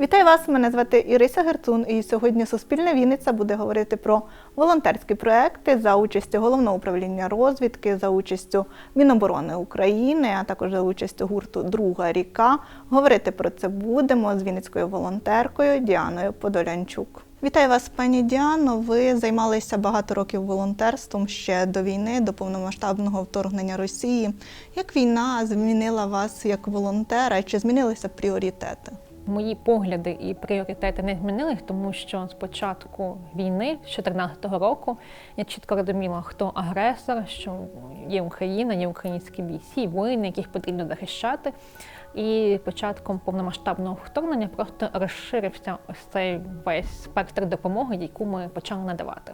Вітаю вас! Мене звати Ірися Герцун, і сьогодні Суспільна Вінниця буде говорити про волонтерські проекти за участю головного управління розвідки, за участю Міноборони України, а також за участю гурту Друга ріка. Говорити про це будемо з вінницькою волонтеркою Діаною Подолянчук. Вітаю вас, пані Діано. Ви займалися багато років волонтерством ще до війни, до повномасштабного вторгнення Росії. Як війна змінила вас як волонтера? Чи змінилися пріоритети? Мої погляди і пріоритети не змінились, тому що з початку війни, з 2014 року, я чітко розуміла, хто агресор, що є Україна, є українські бійці, воїни, яких потрібно захищати. І початком повномасштабного вторгнення просто розширився ось цей весь спектр допомоги, яку ми почали надавати.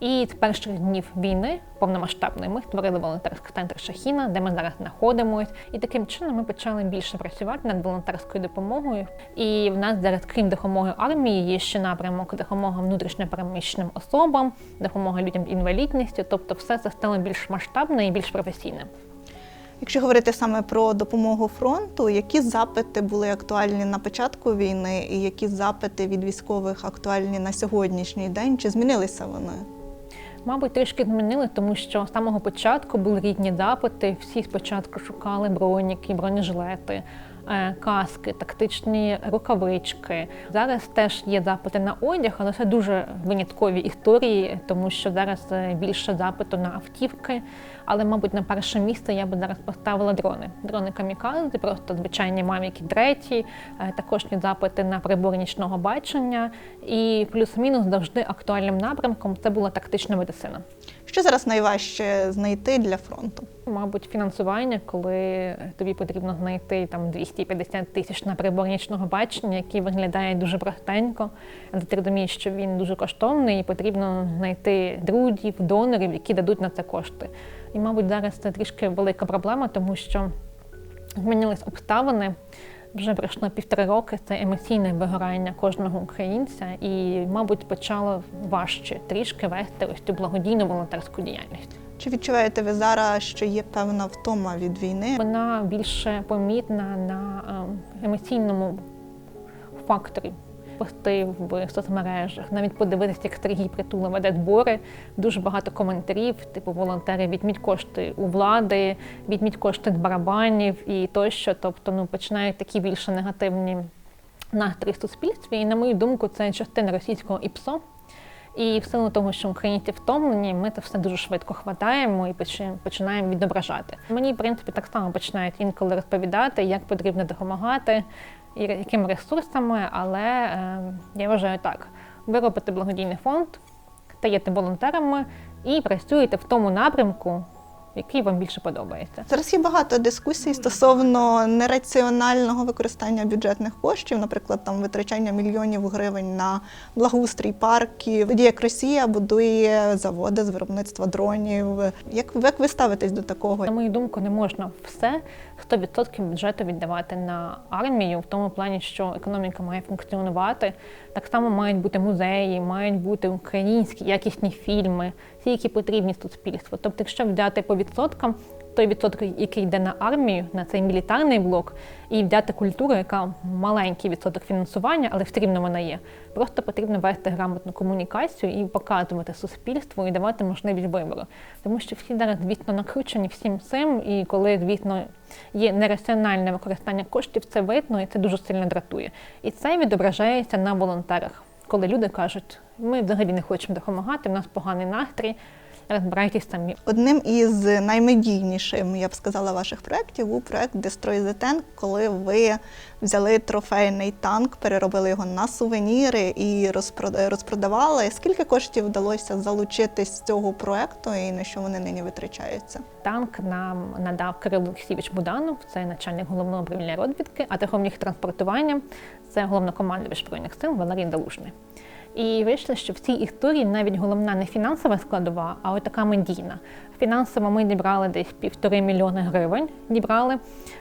І з перших днів війни повномасштабної ми створили волонтерський центр Шахіна, де ми зараз знаходимось. І таким чином ми почали більше працювати над волонтерською допомогою. І в нас зараз, крім допомоги армії, є ще напрямок допомога внутрішньопереміщеним особам, допомога людям з інвалідністю. Тобто, все це стало більш масштабне і більш професійне. Якщо говорити саме про допомогу фронту, які запити були актуальні на початку війни, і які запити від військових актуальні на сьогоднішній день? Чи змінилися вони? Мабуть, трішки змінили, тому що з самого початку були рідні запити. Всі спочатку шукали броніки, бронежилети, каски, тактичні рукавички. Зараз теж є запити на одяг, але це дуже виняткові історії, тому що зараз е, більше запиту на автівки. Але, мабуть, на перше місце я би зараз поставила дрони. Дрони камікадзе, просто звичайні мавіки треті, е, також є запити на прибори нічного бачення. І плюс-мінус завжди актуальним напрямком це була тактична медицина. Що зараз найважче знайти для фронту? Мабуть, фінансування, коли тобі потрібно знайти там 250 тисяч на прибор нічного бачення, який виглядає дуже простенько, але ти розумієш, що він дуже коштовний, і потрібно знайти друзів, донорів, які дадуть на це кошти. І, мабуть, зараз це трішки велика проблема, тому що змінились обставини. Вже пройшло півтори роки. Це емоційне вигорання кожного українця, і, мабуть, почало важче трішки вести ось цю благодійну волонтерську діяльність. Чи відчуваєте ви зараз, що є певна втома від війни? Вона більше помітна на е, емоційному факторі. Пости в соцмережах, навіть подивитися, як Сергій Притула веде збори. Дуже багато коментарів, типу волонтери відміть кошти у влади, відміть кошти барабанів і тощо. Тобто, ну починають такі більше негативні настрої в суспільстві. І на мою думку, це частина російського ІПСО. І в силу того, що українці втомлені, ми це все дуже швидко хватаємо і починаємо відображати. Мені, в принципі, так само починають інколи розповідати, як потрібно допомагати і якими ресурсами, але е, я вважаю так: ви робите благодійний фонд, стаєте волонтерами і працюєте в тому напрямку, який вам більше подобається. Зараз є багато дискусій стосовно нераціонального використання бюджетних коштів, наприклад, там витрачання мільйонів гривень на благоустрій парків. Тоді як Росія будує заводи з виробництва дронів. Як, як ви ставитесь до такого? На мою думку, не можна все 100% бюджету віддавати на армію в тому плані, що економіка має функціонувати. Так само мають бути музеї, мають бути українські якісні фільми, ті, які потрібні суспільству. Тобто, якщо взяти по відсоткам, той відсоток, який йде на армію, на цей мілітарний блок, і взяти культуру, яка маленький відсоток фінансування, але все рівно вона є. Просто потрібно вести грамотну комунікацію і показувати суспільству і давати можливість вибору. Тому що всі зараз, звісно, накручені всім цим, і коли, звісно, є нераціональне використання коштів, це видно і це дуже сильно дратує. І це відображається на волонтерах, коли люди кажуть, ми взагалі не хочемо допомагати, в нас поганий настрій розбирайтесь самі. Одним із наймедійнішим, я б сказала, ваших проєктів був проєкт Destroy the Tank, коли ви взяли трофейний танк, переробили його на сувеніри і розпродавали. Скільки коштів вдалося залучити з цього проєкту і на що вони нині витрачаються? Танк нам надав Кирило Олексійович Буданов, це начальник головного управління розвідки, а технічних транспортування це головнокомандувач збройних сил Валерій Далушний. І вийшло, що в цій історії навіть головна не фінансова складова, а от така медійна. Фінансово ми зібрали десь півтори мільйони гривень, дібрали,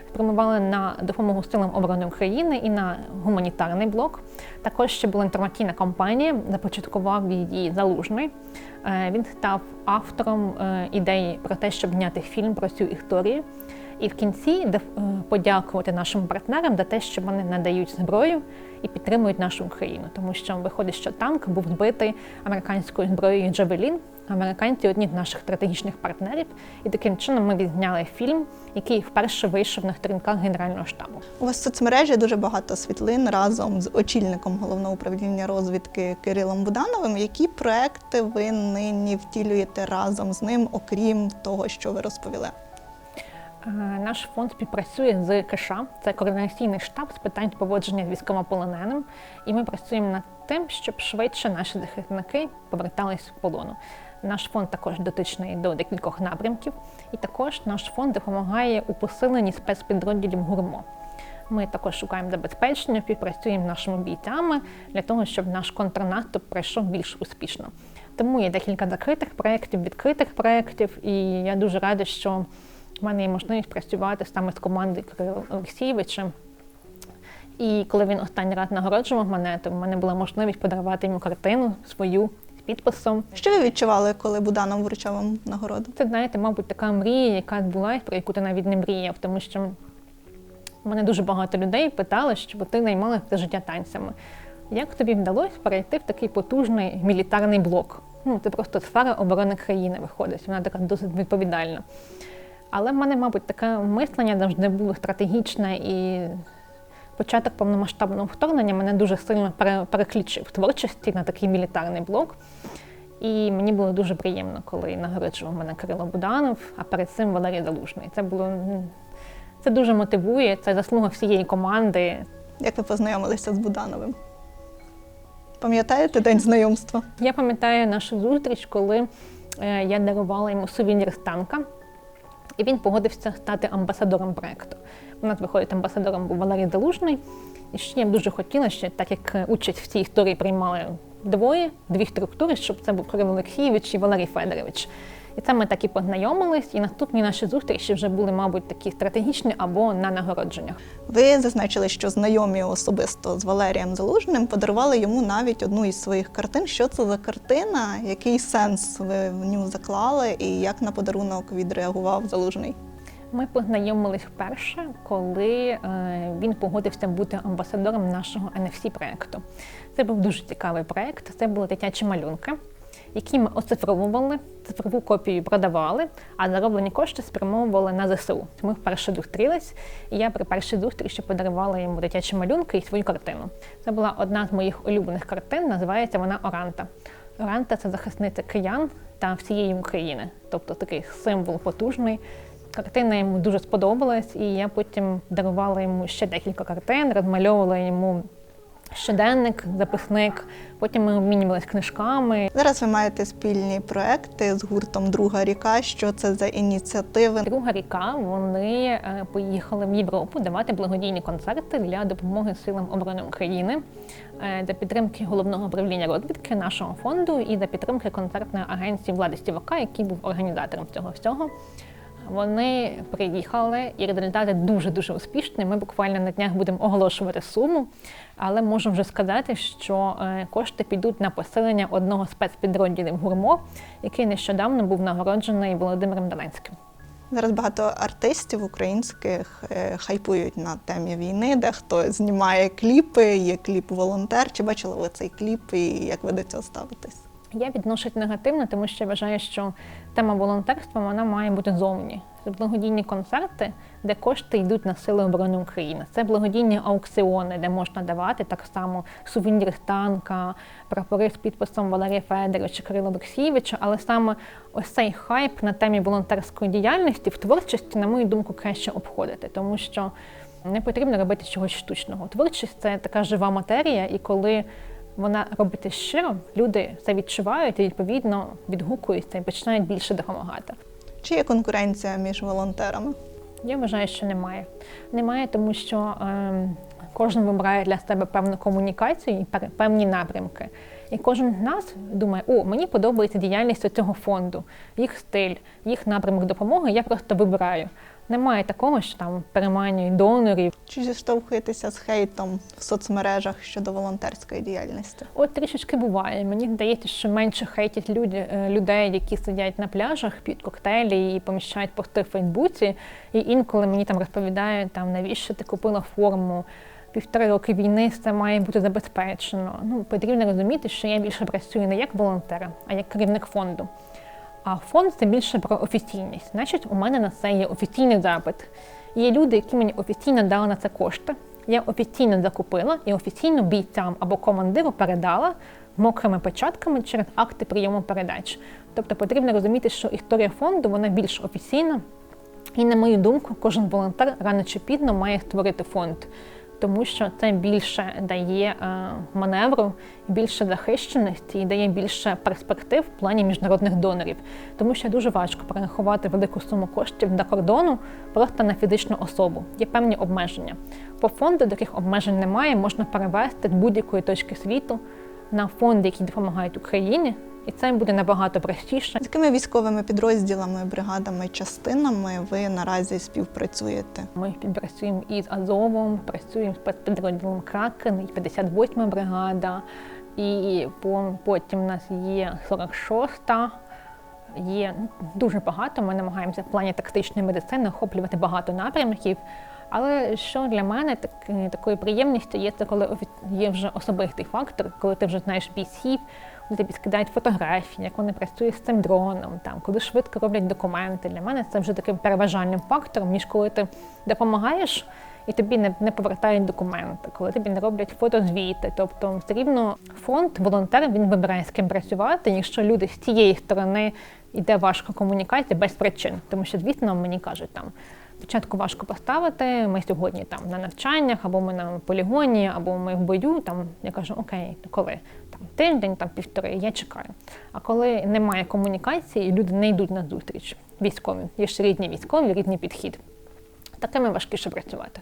спрямували на допомогу силам оборони України і на гуманітарний блок. Також ще була інформаційна кампанія, започаткував її залужний. Е, він став автором е, ідеї про те, щоб зняти фільм про цю історію. І в кінці е, подякувати нашим партнерам за те, що вони надають зброю і підтримують нашу Україну, тому що виходить, що танк був збитий американською зброєю Джавелін. Американці одні з наших стратегічних партнерів, і таким чином ми відзняли фільм, який вперше вийшов на сторінках Генерального штабу. У вас в соцмережі дуже багато світлин разом з очільником головного управління розвідки Кирилом Будановим. Які проекти ви нині втілюєте разом з ним, окрім того, що ви розповіли? Е, Наш фонд співпрацює з КШ, це координаційний штаб з питань поводження з військовополоненим, і ми працюємо над тим, щоб швидше наші захисники повертались з полону. Наш фонд також дотичний до декількох напрямків, і також наш фонд допомагає у посиленні спецпідрозділів ГУРМО. Ми також шукаємо забезпечення, співпрацюємо з нашими бійцями для того, щоб наш контрнаступ пройшов більш успішно. Тому є декілька закритих проєктів, відкритих проєктів, і я дуже рада, що в мене є можливість працювати саме з командою Кирила Олексійовичем. І коли він останній раз нагороджував мене, то в мене була можливість подарувати йому картину свою з підписом. Що ви відчували, коли Буданов вручав вам нагороду? Це, знаєте, мабуть, така мрія, яка була, про яку ти навіть не мріяв, тому що мене дуже багато людей питали, що ти наймалася все життя танцями. Як тобі вдалося перейти в такий потужний мілітарний блок? Ну, це просто сфера оборони країни виходить, вона така досить відповідальна. Але в мене, мабуть, таке мислення завжди було стратегічне і початок повномасштабного вторгнення мене дуже сильно пере- переключив в творчості на такий мілітарний блок. І мені було дуже приємно, коли нагороджував мене Кирило Буданов, а перед цим Валерій Залужний. Це було це дуже мотивує, це заслуга всієї команди. Як ви познайомилися з Будановим? Пам'ятаєте день знайомства? Я пам'ятаю нашу зустріч, коли е, я дарувала йому сувенір з танка, і він погодився стати амбасадором проекту. У нас виходить амбасадором був Валерій Залужний. І ще я б дуже хотіла, що так як е, участь в цій історії приймали двоє, дві структури, щоб це був Кирило Олексійович і Валерій Федорович. І це ми так і познайомились, і наступні наші зустрічі вже були, мабуть, такі стратегічні або на нагородженнях. Ви зазначили, що знайомі особисто з Валерієм Залужним подарували йому навіть одну із своїх картин. Що це за картина? Який сенс ви в нього заклали, і як на подарунок відреагував Залужний? Ми познайомились вперше, коли е, він погодився бути амбасадором нашого NFC проекту. Це був дуже цікавий проект. Це були дитячі малюнки, які ми оцифровували, цифрову копію продавали, а зароблені кошти спрямовували на ЗСУ. Ми вперше зустрілись, і я при першій зустрічі подарувала йому дитячі малюнки і свою картину. Це була одна з моїх улюблених картин, називається вона Оранта. Оранта це захисниця киян та всієї України, тобто такий символ потужний. Картина йому дуже сподобалась, і я потім дарувала йому ще декілька картин, розмальовувала йому щоденник, записник. Потім ми обмінювалися книжками. Зараз ви маєте спільні проекти з гуртом Друга ріка. Що це за ініціативи? Друга ріка вони е, поїхали в Європу давати благодійні концерти для допомоги силам оборони України, е, для підтримки головного управління розвідки нашого фонду і для підтримки концертної агенції влади Стівака, який був організатором цього всього. Вони приїхали, і результати дуже дуже успішні. Ми буквально на днях будемо оголошувати суму, але можу вже сказати, що е, кошти підуть на посилення одного спецпідрозділів гурмо, який нещодавно був нагороджений Володимиром Зеленським. Зараз багато артистів українських е, хайпують на темі війни, де хто знімає кліпи, є кліп волонтер. Чи бачили ви цей кліп і як ви до цього ставитесь? Я відношусь негативно, тому що я вважаю, що тема волонтерства вона має бути зовні. Благодійні концерти, де кошти йдуть на сили оборони України. Це благодійні аукціони, де можна давати так само сувенір з танка, прапори з підписом Валерія Федоровича, Кирила Олексійовича. Але саме ось цей хайп на темі волонтерської діяльності в творчості, на мою думку, краще обходити, тому що не потрібно робити чогось штучного. Творчість це така жива матерія, і коли вона робиться щиро, люди це відчувають і відповідно відгукуються і починають більше допомагати. Чи є конкуренція між волонтерами? Я вважаю, що немає. Немає, тому що е, кожен вибирає для себе певну комунікацію і певні напрямки. І кожен з нас думає, о, мені подобається діяльність цього фонду, їх стиль, їх напрямок допомоги, я просто вибираю. Немає такого, що там переманюють донорів. Чи зіштовхуєтеся з хейтом в соцмережах щодо волонтерської діяльності? От трішечки буває. Мені здається, що менше хейтять люди, е, людей, які сидять на пляжах під коктейлі і поміщають пости в Фейсбуці. І інколи мені там розповідають, там навіщо ти купила форму. Півтори роки війни це має бути забезпечено. Ну потрібно розуміти, що я більше працюю не як волонтер, а як керівник фонду. А фонд це більше про офіційність. Значить, у мене на це є офіційний запит. Є люди, які мені офіційно дали на це кошти. Я офіційно закупила і офіційно бійцям або командиру передала мокрими печатками через акти прийому передач. Тобто потрібно розуміти, що історія фонду вона більш офіційна, і, на мою думку, кожен волонтер рано чи пізно має створити фонд, тому що це більше дає е, маневру, більше захищеності і дає більше перспектив в плані міжнародних донорів. Тому що дуже важко перерахувати велику суму коштів до кордону просто на фізичну особу. Є певні обмеження. По фонду таких обмежень немає, можна перевести з будь-якої точки світу на фонди, які допомагають Україні, і це буде набагато простіше. З якими військовими підрозділами, бригадами, частинами ви наразі співпрацюєте? Ми співпрацюємо із Азовом, працюємо з підрозділом Кракен, і 58 бригада, і потім у нас є 46-та. Є дуже багато. Ми намагаємося в плані тактичної медицини охоплювати багато напрямків. Але що для мене так, такою приємністю є це, коли є вже особистий фактор, коли ти вже знаєш бійців, коли тобі скидають фотографії, як вони працюють з цим дроном, там коли швидко роблять документи. Для мене це вже таким переважальним фактором, ніж коли ти допомагаєш і тобі не, не повертають документи, коли тобі не роблять фотозвіти. Тобто, все рівно фонд, волонтер він вибирає з ким працювати. Якщо люди з цієї сторони йде важко комунікація без причин, тому що, звісно, мені кажуть там. Спочатку важко поставити. Ми сьогодні там на навчаннях, або ми на полігоні, або ми в бою. Там я кажу, окей, коли там тиждень, там півтори, я чекаю. А коли немає комунікації, і люди не йдуть на зустріч військовим, є ж рідні військові, рідний підхід. Такими важкіше працювати.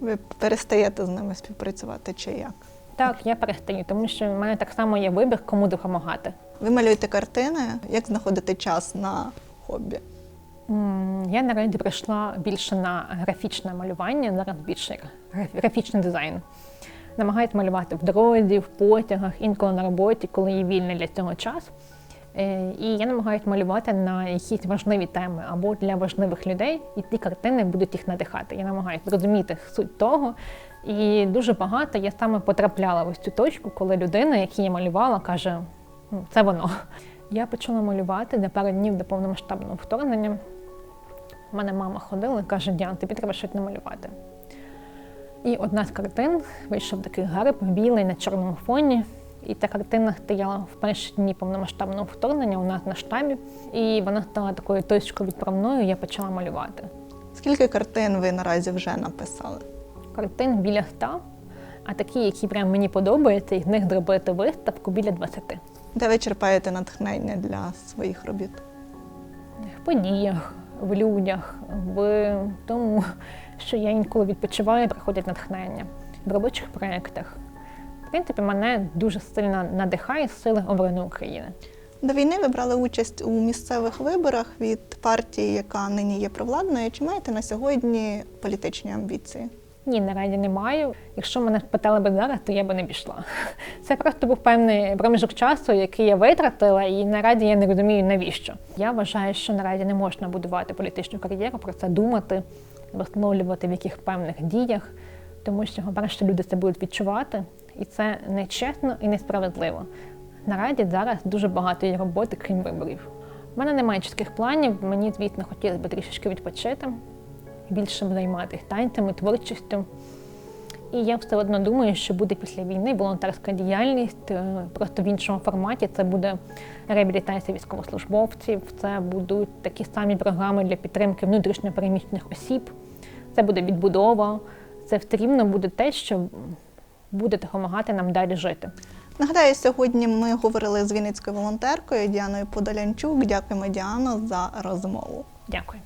Ви перестаєте з ними співпрацювати чи як? Так, я перестаю, тому що в мене так само є вибір, кому допомагати. Ви малюєте картини, як знаходите час на хобі? Я наразі прийшла більше на графічне малювання, зараз більше графічний дизайн. Намагаюсь малювати в дорозі, в потягах, інколи на роботі, коли є вільний для цього час. Е, І я намагаюся малювати на якісь важливі теми або для важливих людей, і ті картини будуть їх надихати. Я намагаюся зрозуміти суть того. І дуже багато я саме потрапляла в ось цю точку, коли людина, яку я малювала, каже: «Ну, це воно. Я почала малювати за пару днів до повномасштабного вторгнення. У мене мама ходила і каже: Діан, тобі треба щось намалювати. І одна з картин вийшов такий герб білий на чорному фоні. І ця картина стояла в перші дні повномасштабного вторгнення у нас на штабі. І вона стала такою точкою відправною, я почала малювати. Скільки картин ви наразі вже написали? Картин біля ста, а такі, які прям мені подобаються, і з них зробити виставку біля 20. Де ви черпаєте натхнення для своїх робіт? в подіях, в людях, в тому, що я інколи відпочиваю, приходять натхнення в робочих проєктах. В принципі, мене дуже сильно надихає сили оборони України. До війни ви брали участь у місцевих виборах від партії, яка нині є провладною. Чи маєте на сьогодні політичні амбіції? Ні, наразі не маю. Якщо мене питали би зараз, то я би не пішла. Це просто був певний проміжок часу, який я витратила, і наразі я не розумію, навіщо. Я вважаю, що наразі не можна будувати політичну кар'єру, про це думати, висловлювати в яких певних діях, тому що, по-перше, люди це будуть відчувати, і це нечесно і несправедливо. Наразі зараз дуже багато є роботи, крім виборів. У мене немає чітких планів, мені, звісно, хотілося б трішечки відпочити більше займатися танцями, творчістю. І я все одно думаю, що буде після війни волонтерська діяльність е, просто в іншому форматі. Це буде реабілітація військовослужбовців, це будуть такі самі програми для підтримки внутрішньопереміщених осіб, це буде відбудова, це все рівно буде те, що буде допомагати нам далі жити. Нагадаю, сьогодні ми говорили з вінницькою волонтеркою Діаною Подолянчук. Дякуємо, Діано, за розмову. Дякую.